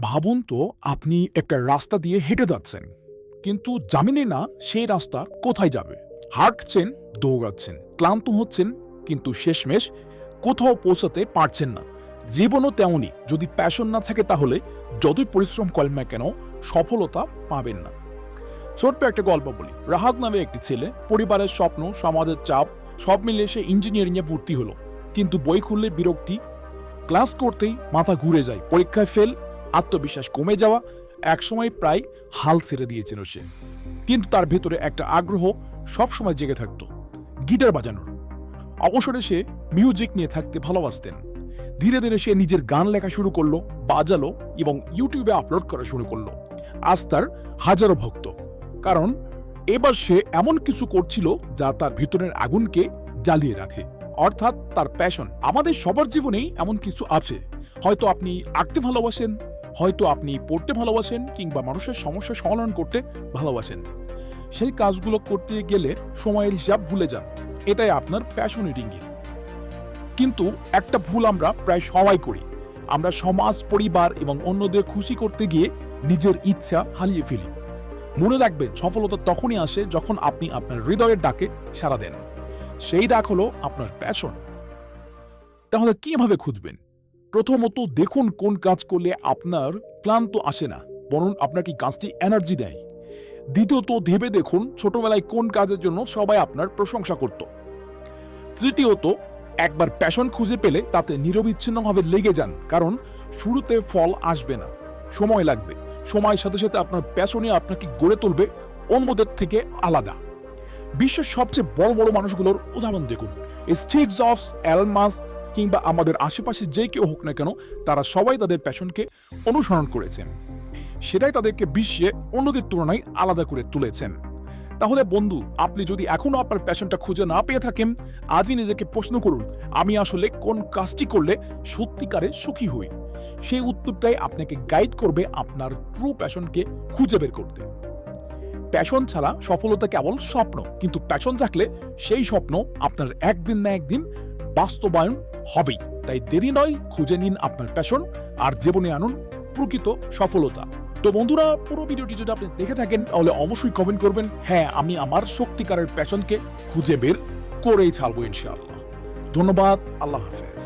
ভাবুন তো, আপনি একটা রাস্তা দিয়ে হেঁটে যাচ্ছেন। কিন্তু জামিনে না, সেই রাস্তা কোথায় যাবে? হাঁটছেন, দৌড়াচ্ছেন, ক্লান্ত হচ্ছেন, কিন্তু শেষমেশ কোথাও পৌঁছাতে পারছেন না। জীবনও তেমনই, যদি প্যাশন না থাকে তাহলে যতই পরিশ্রম করেন না কেন, সফলতা পাবেন না। ছোট্ট একটা গল্প বলি। রাহাত নামে একটি ছেলে, পরিবারের স্বপ্ন, সমাজের চাপ, সব মিলিয়ে সে ইঞ্জিনিয়ারিংয়ে ভর্তি হলো। কিন্তু বই খুললে বিরক্তি ক্লাস করতেই মাথা ঘুরে যায়, পরীক্ষায় ফেল আত্মবিশ্বাস কমে যাওয়া একসময় প্রায় হাল ছেড়ে দিয়েছিল সে। কিন্তু তার ভেতরে একটা আগ্রহ সবসময় জেগে থাকতো, গিটার বাজানোর। অবসরে সে মিউজিক নিয়ে থাকতে ভালোবাসতেন। ধীরে ধীরে সে নিজের গান লেখা শুরু করল, বাজালো এবং ইউটিউবে আপলোড করা শুরু করল। আজ তার হাজারো ভক্ত। কারণ এবার সে এমন কিছু করছিল যা তার ভিতরের আগুনকে জ্বালিয়ে রাখে। অর্থাৎ তার প্যাশন আমাদের সবার জীবনেই এমন কিছু আছে। হয়তো আপনি আঁকতে ভালোবাসেন হয়তো আপনি পড়তে ভালোবাসেন কিংবা মানুষের সমস্যা সমাধান করতে ভালোবাসেন। সেই কাজগুলো করতে গেলে সময়ের হিসাব ভুলে যান। এটাই আপনার প্যাশনের ইঙ্গিত কিন্তু একটা ভুল আমরা প্রায় সবাই করি। আমরা সমাজ, পরিবার এবং অন্যদের খুশি করতে গিয়ে নিজের ইচ্ছা হারিয়ে ফেলি। মনে রাখবেন, সফলতা তখনই আসে যখন আপনি আপনার হৃদয়ের ডাকে সাড়া দেন। সেই ডাক হলো আপনার প্যাশন তাহলে কীভাবে খুঁজবেন? প্রথমত দেখুন কোন কাজ করলে আপনার ক্লান্ত আসে না, বরং আপনাকে কাজটি এনার্জি দেয়। দ্বিতীয়ত ভেবে দেখুন ছোটবেলায় কোন কাজের জন্য সবাই আপনার প্রশংসা করত। তৃতীয়ত, একবার প্যাশন খুঁজে পেলে তাতে নিরবিচ্ছিন্নভাবে লেগে যান, কারণ শুরুতে ফল আসবে না, সময় লাগবে। সময়ের সাথে সাথে আপনার প্যাশনে আপনাকে গড়ে তুলবে, অন্যদের থেকে আলাদা। বিশ্বের সবচেয়ে বড় বড় মানুষগুলোর উদাহরণ দেখুন। স্টিভ জবস অ্যালমাস কিংবা আমাদের আশেপাশে যে কেউ হোক না কেন, তারা সবাই তাদের প্যাশনকে অনুসরণ করেছেন। সেটাই তাদেরকে বিশ্বে অন্যদের তুলনায় আলাদা করে তুলেছেন। তাহলে বন্ধু, আপনি যদি এখনও আপনার প্যাশনটা খুঁজে না পেয়ে থাকেন, আজই নিজেকে প্রশ্ন করুন, আমি আসলে কোন কাজটি করলে সত্যিকারে সুখী হই? সেই উত্তরটাই আপনাকে গাইড করবে আপনার ট্রু প্যাশনকে খুঁজে বের করতে। প্যাশন ছাড়া সফলতা কেবল স্বপ্ন, কিন্তু প্যাশন থাকলে সেই স্বপ্ন আপনার একদিন না একদিন বাস্তবায়ন হবেই। তাই দেরি নয়, খুঁজে নিন আপনার প্যাশন আর জীবনে আনুন প্রকৃত সফলতা। তো বন্ধুরা, পুরো ভিডিওটি যদি আপনি দেখে থাকেন, তাহলে অবশ্যই কমেন্ট করবেন হ্যাঁ আমি আমার সত্যিকারের প্যাশনকে খুঁজে বের করেই ছাড়বো ইনশাআল্লাহ। ধন্যবাদ, আল্লাহ হাফেজ।